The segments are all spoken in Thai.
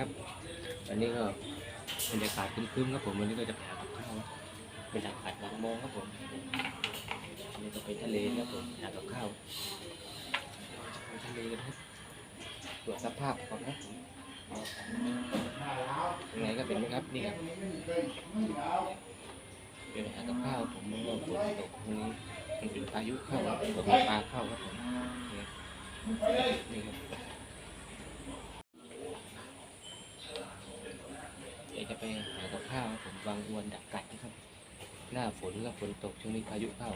ครับวันนี้ก็บรรยากาศคึ้มๆครับผมวันนี้ก็จะไปหากับข้าวบรรยากาศหลังโมงครับผมอันนี้ก็เป็นทะเลครับผมหากับข้าวไปทะเลกันครับตรวจสภาพก่อนนะยังไงก็เป็นไหมครับนี่ครับเป็นหากับข้าวผมมันก็ฝนตกตรงนี้มันเป็นพายุเข้าครับผมมีปลาเข้าครับผมนี่ครับ เดี๋ยวจะ ไปหากับข้าวผมวางอวนดักกัดนะครับ หน้าฝนกับฝนตกช่วงนี้พายุเข้า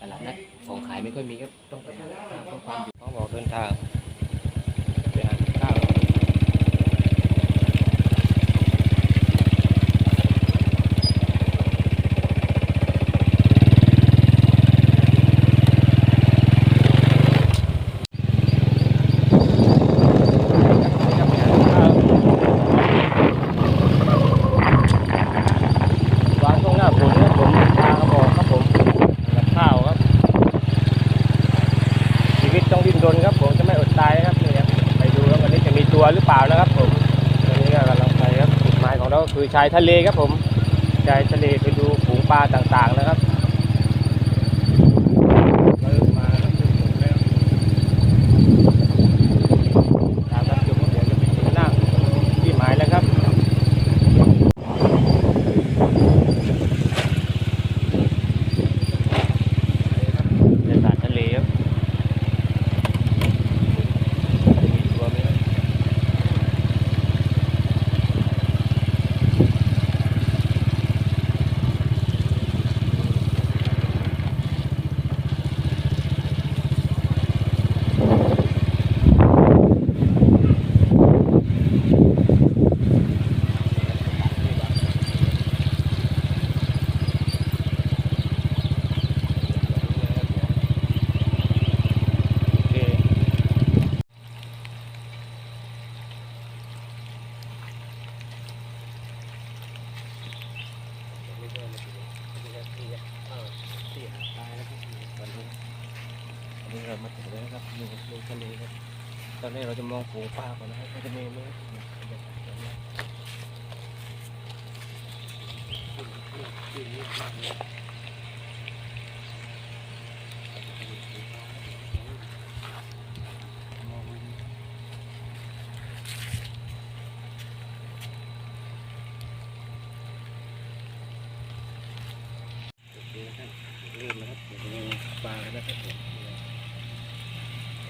ตลาดนัดของขายไม่ค่อยมีครับต้องไปหาข้าวเพื่อความอยู่ต้องบอกเดินทางไปหากับข้าววางช่วงหน้าฝนครับผมทางกระบอกครับผมกับข้าวครับ ชีวิตต้องดิ้นรนครับผมจะไม่อดตายนะครับนี่ครับไปดูครับวันนี้จะมีตัวหรือเปล่านะครับผมตอนนี้ก็กำลังไปครับจุดหมายของเราก็ คือชายทะเลครับผมชายทะเลไปดูฝูงปลาต่างๆนะครับเริ่มมาครับเริ่มหมดแล้วตามรับชมครับเดี๋ยวจะไปถึงหน้าที่หมายแล้วครับบรรยากาศทะเลครับ มีตัวไหมครับโอเค อันนี้เรามาถึงแล้วนะครับอยู่ลงทะเลครับ ตอนนี้เราจะมองฝูงปลาก่อนนะครับมันจะมีไหมโอเคนะครับเริ่มนะครับเดี๋ยวจะมีปลาแล้วนะครับผม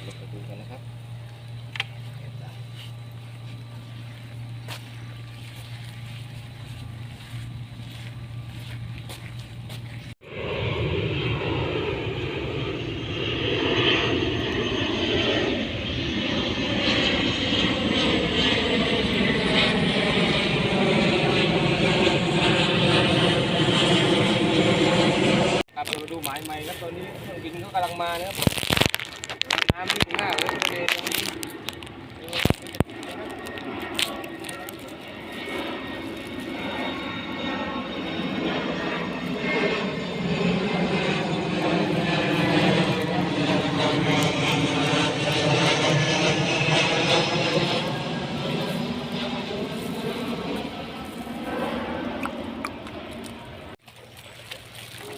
เราไปดูกันนะครับ ครับเรามาดูหมายใหม่ครับตอนนี้เครื่องบินเขากำลังมานะครับน้ำวิ่งหน้าเลยทะเลตรงนี้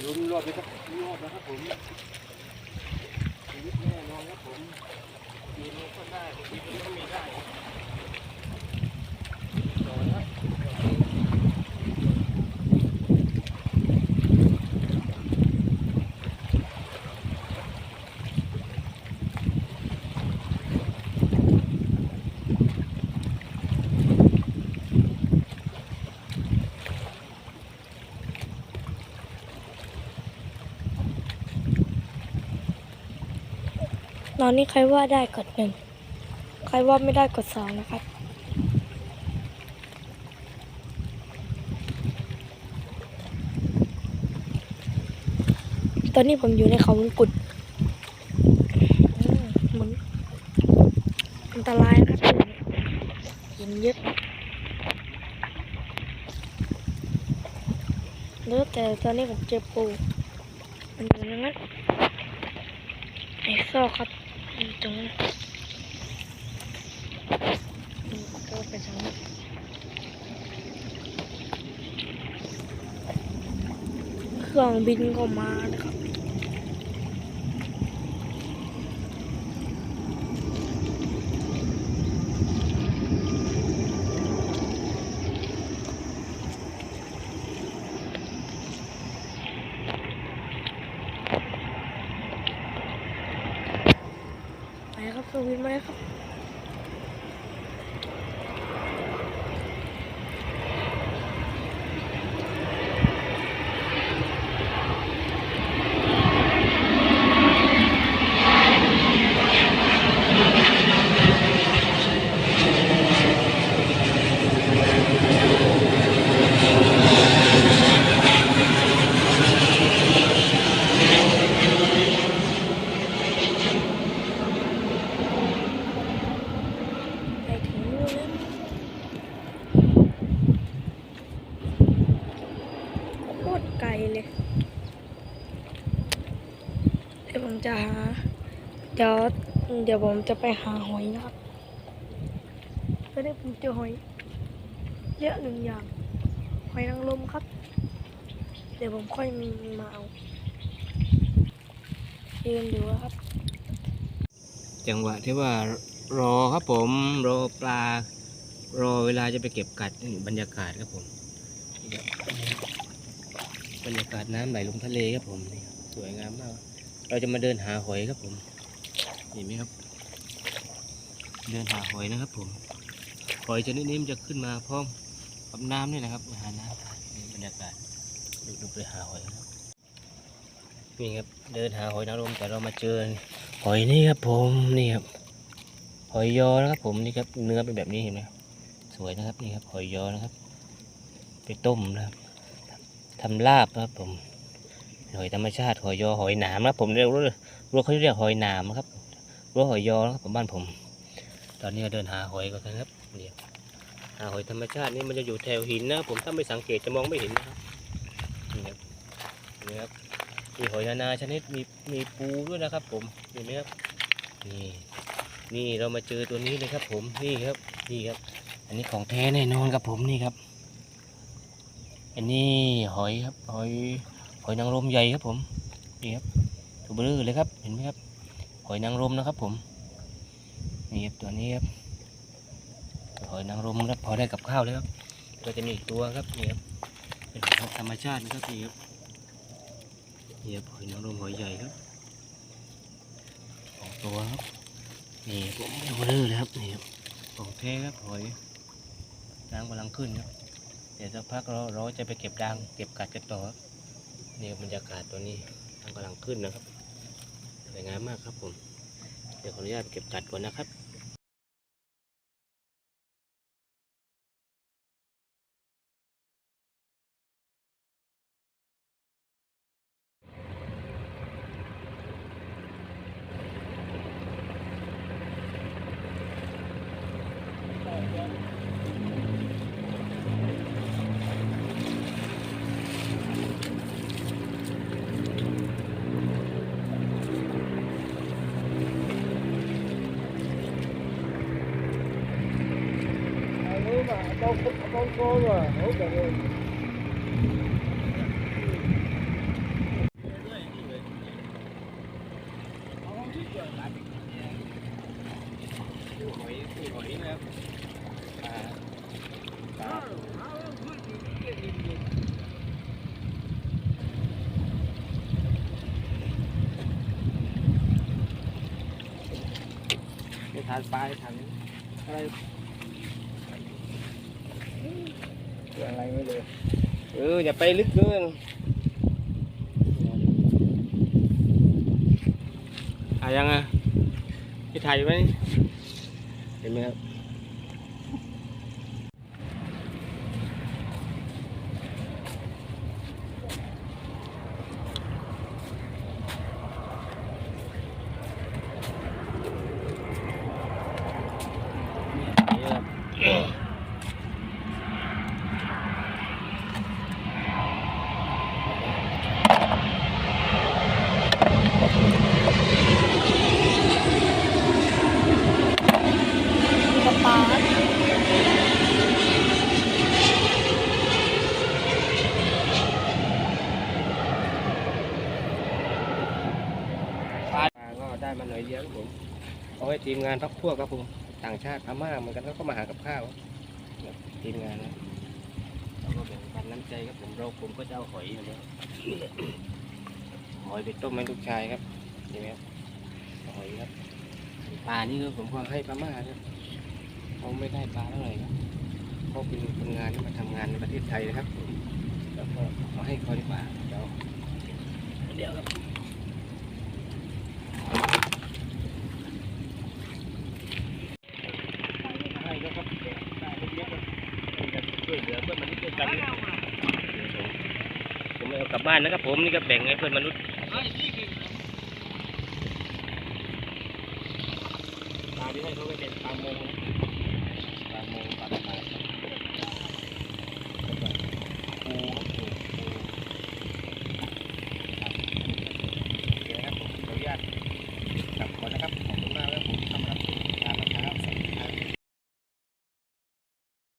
ลุ้นรอบนี้ครับรอบนะครับผมชีวิตแน่นอนครับผมยืนก็ได้ยืนก็มีได้ อนนี้ใครว่าได้กดหนึ่ง ใครว่าไม่ได้กดสองนะครับ ตอนนี้ผมอยู่ในเขาวงกุดมเหมือนอันตรายนะครับหินเยอะแล้วแต่ตอนนี้ผมเจอปูมันอยู่ในนั้นไอ้ซอกครับ ตรงนี้ก็ไปทางเครื่องบินก็มานะค วินมาเลยครับ ไปถึงนู่นแล้วโคตรไกลเลย เดี๋ยวผม จะหาเดี๋ยวเดี๋ยวผมจะไปหาหอยนะครับก็ได้ผมเจอหอยเยอะหนึ่งอย่าง หอยนางรมครับ เดี๋ยวผมค่อยมีมาเอายืนดูครับ จังหวะที่ว่ารอครับผมรอปลา รอเวลาจะไปเก็บกัดบรรยากาศครับผมบรรยากาศน้ำไหลลงทะเลครับผมสวยงามมาก เราจะมาเดินหาหอยครับผมเห็นไหมครับ เดินหาหอยนะครับ ผมหอยชนิดนี้มันจะขึ้นมาพร้อมกับน้ำนี่นะครับหาน้ำนี่บรรยากาศดูดูไปหาหอยครับนี่ครับเดินหาหอยนางรมแต่เรามาเจอหอยนี่ครับ ผมนี่ครับหอยยอนะครับ ผมนี่ครับเนื้อเป็นแบบนี้เห็นไหมสวยนะครับนี่ครับหอยยอนะครับ ไปต้มนะครับทำลาบนะครับผม หอยธรรมชาติหอยยอหอยหนามครับผมเรียกรู้รู้เขาเรียกหอยหนามนะครับรู้หอยยอครับผมบ้านผม ตอนนี้เดินหาหอยกันครับเดี๋ยวหาหอยธรรมชาตินี่มันจะอยู่แถวหินนะผมถ้าไม่สังเกตจะมองไม่เห็นนะครับนี่ครับนี่ครับมีหอยนานาชนิดมีมีปูด้วยนะครับ ผมเห็นไหมครับนี่นี่เรามาเจอตัวนี้เลยครับ ผมนี่ครับนี่ครับ อันนี้ของแท้แน่นอนครับผมนี่ครับ อันนี้หอยครับหอย หอยนางรมใหญ่ครับผมนี่ครับตัวเบลอเลยครับเห็นไหมครับหอยนางรมนะครับผมนี่ครับตัวนี้ครับหอยนางรมครับพอได้กับข้าวแล้วครับก็จะมีอีกตัวครับนี่ครับเป็นหอยธรรมชาตินะครับนี่ครับนี่ครับหอยนางรมหอยใหญ่ครับสองตัวครับนี่ผมเบลอเลยครับนี่ครับของแท้ครับหอยน้ำกำลังขึ้นครับเดี๋ยวสักพักเราเราจะไปเก็บดังเก็บกัดกันต่อครับ นี่บรรยากาศตัวนี้น้ำกำลังขึ้นนะครับสวยงามมากครับผม เดี๋ยวขออนุญาตเก็บกัดก่อนนะครับ หอยหอยนะครับปลาปลาไม่ ทานปลาไม่ทานอะไร อะไรไม่เลย เออ อย่าไปลึกเกินอะยังอะที่ถ่ายไหมเห็นไหมครับ ทีมงานพักพวกครับผมต่างชาติพม่าเหมือนกันเขาก็มาหากับข้าวทีมงานนะเราก็แบ่งปันน้ำใจครับผมเราผมก็จะเอาหอยอยู่แล้วหอยไปต้มให้ลูกชายครับเห็นไหมครับหอยครับปลานี่ก็ผมก็ให้พม่าครับเขาไม่ได้ปลาเท่าไหร่ครับเขาเป็นคนงานที่มาทำงานในประเทศไทยนะครับผมแล้วก็เอาให้เขาดีกว่าเดี๋ยวเดี๋ยวครับ บ้านนะครับ ผมนี่ก็แบ่งให้เพื่อนมนุษย์ตาที่ให้เขาไปเป็นตามมงตามงตามง